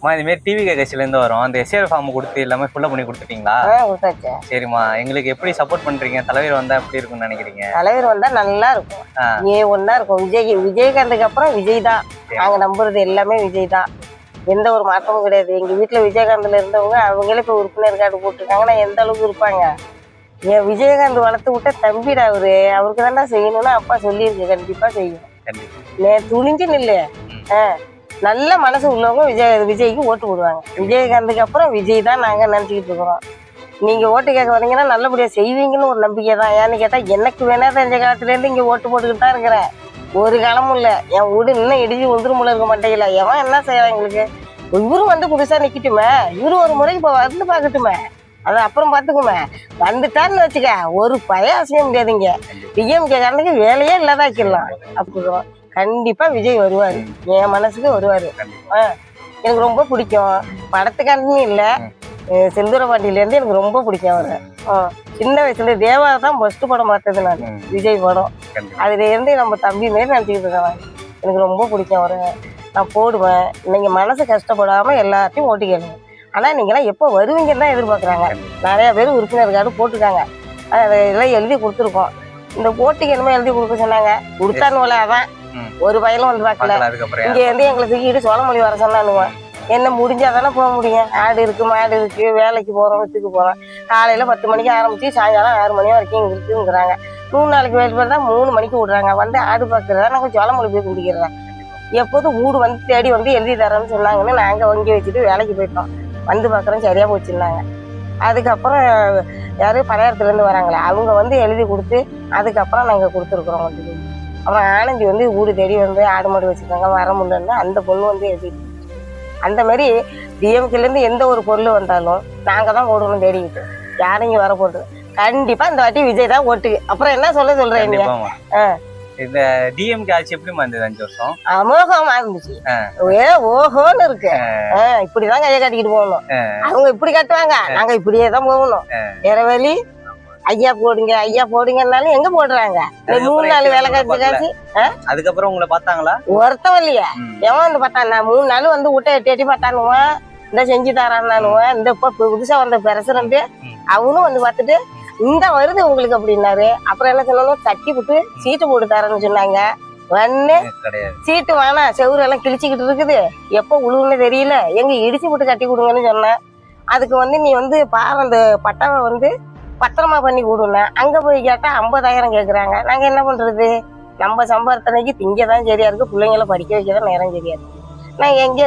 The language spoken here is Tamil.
அம்மா இது மாதிரி டிவி கட்சியில இருந்து வரோம். அந்த எஸ்ஆர் ஃபார்ம் கொடுத்து எல்லாமே ஃபுல்லா பண்ணி கொடுத்துட்டீங்களா? கொடுத்தாச்சு. சரிம்மா. எங்களுக்கு எப்படி சப்போர்ட் பண்றீங்க? தலைவர் வந்தா எப்படி இருக்கும்னு நினைக்கிறீங்க? தலைவர் வந்தா நல்லா இருக்கும். ஏ ஒன்னா இருக்கும். விஜய் விஜயகாந்துக்கு அப்புறம் விஜய் தான். நாங்க நம்புறது எல்லாமே விஜய் தான். எந்த ஒரு மாற்றமும் கிடையாது. எங்க வீட்டுல விஜயகாந்த்ல இருந்தவங்க அவங்களே இப்ப உறுப்பினர் கார்டு போட்டிருக்காங்கன்னா எந்த அளவுக்கு இருப்பாங்க? ஏன் விஜயகாந்த் வளர்த்து விட்ட தம்பிடா அவரு. அவருக்கு தானே செய்யணும்னு அப்பா சொல்லியிருக்கு. கண்டிப்பா செய்யும். நே துணிஞ்சு நில்லு. ஆ, நல்ல மனசு உள்ளவங்க விஜய் விஜய்க்கு ஓட்டு போடுவாங்க. விஜயகாந்துக்கு அப்புறம் விஜய் தான் நாங்க நினைச்சுக்கிட்டு இருக்கிறோம். நீங்க ஓட்டு கேட்க வரீங்கன்னா நல்லபடியா செய்வீங்கன்னு ஒரு நம்பிக்கை தான். ஏன்னு கேட்டா எனக்கு வேணா தெரிஞ்ச காலத்துல இருந்து இங்க ஓட்டு போட்டுக்கிட்டு தான் இருக்கிறேன். ஒரு காலமும் இல்ல. என் வீடு இன்னும் இடிஞ்சு உதிரமுல இருக்க மாட்டேங்கல எவன் என்ன செய்யறான் எங்களுக்கு? இவரும் வந்து புதுசா நிக்கட்டுமே. இவரு ஒரு முறைக்கு இப்போ வந்து பார்க்கட்டுமே. அது அப்புறம் பார்த்துக்குமே. வந்துட்டான்னு வச்சுக்க ஒரு பய அசைய முடியாதுங்க. டிஎம்கே காரனுக்கு வேலையே இல்லாதாக்கிடலாம் அப்படிதான் கண்டிப்பா விஜய் வருவாரு. என் மனசுக்கு வருவாரு. ஆ, எனக்கு ரொம்ப பிடிக்கும். படத்துக்காரன்னு இல்ல. செந்தூர பாண்டியில இருந்து எனக்கு ரொம்ப பிடிக்கும் அவரு. சின்ன வயசுல தேவா தான் ஃபர்ஸ்ட் படம் பார்த்தது நான். விஜய் படம். கண்டிப்பா. அதுல இருந்து நம்ம தம்பி மாரி நினச்சிக்கிட்டு இருக்கேன் எனக்கு ரொம்ப பிடிக்கும் அவரு. நான் போடுவேன். நீங்க மனசு கஷ்டப்படாம எல்லாத்தையும் ஓட்டு கேளுங்க. ஆனா நீங்களாம் எப்போ வருவீங்கன்னு தான் எதிர்பார்க்குறாங்க. நிறைய பேர் உறுப்பினர் கார்டு போட்டிருக்காங்க. அதை எல்லாம் எழுதி கொடுத்துருக்கோம். இந்த ஓட்டுக்கு என்னமோ எழுதி கொடுக்க சொன்னாங்க. கொடுத்தானுவல அதான். ஒரு பையனும் வந்து பார்க்கல இங்க இருந்து எங்களை தூக்கிட்டு சோழமொழி வர சொன்னானுங்க. என்ன முடிஞ்சா தானே போக முடியும். ஆடு இருக்கு மாடு இருக்கு வேலைக்கு போறோம் வித்துக்கு போறோம். காலையில பத்து மணிக்கு ஆரம்பிச்சு சாயங்காலம் ஆறு மணி வரைக்கும் இங்க இருக்குங்கிறாங்க மூணு நாளைக்கு வேலை தான் மூணு மணிக்கு விடுறாங்க. வந்து ஆடு பார்க்கறதா நாங்கள் சோழமொழி போய் குடிக்கிறோம் எப்போதும் வீடு வந்து தேடி வந்து எழுதி தரேன்னு சொன்னாங்கன்னு நாங்க வங்கி வச்சுட்டு வேலைக்கு போயிட்டோம். வந்து பார்க்குறோம் சரியா போச்சுன்னாங்க. அதுக்கப்புறம் யாரு பழையத்துல இருந்து வராங்களே அவங்க வந்து எழுதி கொடுத்து அதுக்கப்புறம் நாங்க கொடுத்துருக்குறோம். வந்து அப்புறம் ஆனந்தி வந்து வீடு தேடி வந்து ஆடு மாடு வச்சுருக்காங்க வர முடியலன்னா அந்த பொண்ணு வந்து எழுதி அந்த மாதிரி டிஎம்கேல இருந்து எந்த ஒரு பொருள் வந்தாலும் நாங்க தான் ஓடணும் தேடிக்கிட்டு. யாரும் இங்க வர போறது கண்டிப்பா இந்த வாட்டி விஜய் தான் ஓட்டுக்கு அப்புறம் என்ன சொல்ல கண்டிப்பாமா ஆ. இந்த டிஎம்கே ஆட்சி எப்படிமா இருந்தது அஞ்சு வருஷம்? அமோகமா இருந்துச்சு. ஏ ஓஹோன்னு இருக்கு. இப்படிதான் கையை காட்டிக்கிட்டு போகணும். அவங்க இப்படி கட்டுவாங்க. நாங்க இப்படியே தான் போகணும். வேற வழி ஐயா போடுங்க ஐயா போடுங்கன்னாலும் எங்க போடுறாங்க? மூணு நாள் வேலை காய்ச்சி காய்ச்சி அதுக்கப்புறம் உங்களை பார்த்தாங்களா? ஒருத்தம் இல்லையா. எவன் வந்து பார்த்தான்? மூணு நாள் வந்து விட்ட எட்டி எட்டி பார்த்தானுவன். இந்த செஞ்சு தரான்னானுவன். இந்த இப்போ புதுசா வந்த பிரசிடண்ட் ம். அவனும் வந்து பார்த்துட்டு இந்த வருது உங்களுக்கு அப்படின்னாரு. அப்புறம் என்ன சொன்னாலும் தட்டி விட்டு சீட்டு போட்டு தரேன்னு சொன்னாங்க. ஒன்னு சீட்டு வேணாம் செவுரு எல்லாம் கிழிச்சிக்கிட்டு இருக்குது. எப்போ உழுவுன்னு தெரியல. எங்க இடிச்சு போட்டு கட்டி கொடுங்கன்னு சொன்னேன். அதுக்கு வந்து நீ வந்து பாரு அந்த பட்டாவை வந்து பத்திரமா பண்ணி கொடுங்க அங்க போய் கேட்டா ஐம்பதாயிரம் கேக்குறாங்க. நாங்க என்ன பண்றது? நம்ம சம்பாரத்தனைக்கு திங்க தான் சரியா இருக்கு. பிள்ளைங்கள படிக்க வைக்க தான் நேரம் சரியா இருக்கு. நான் எங்க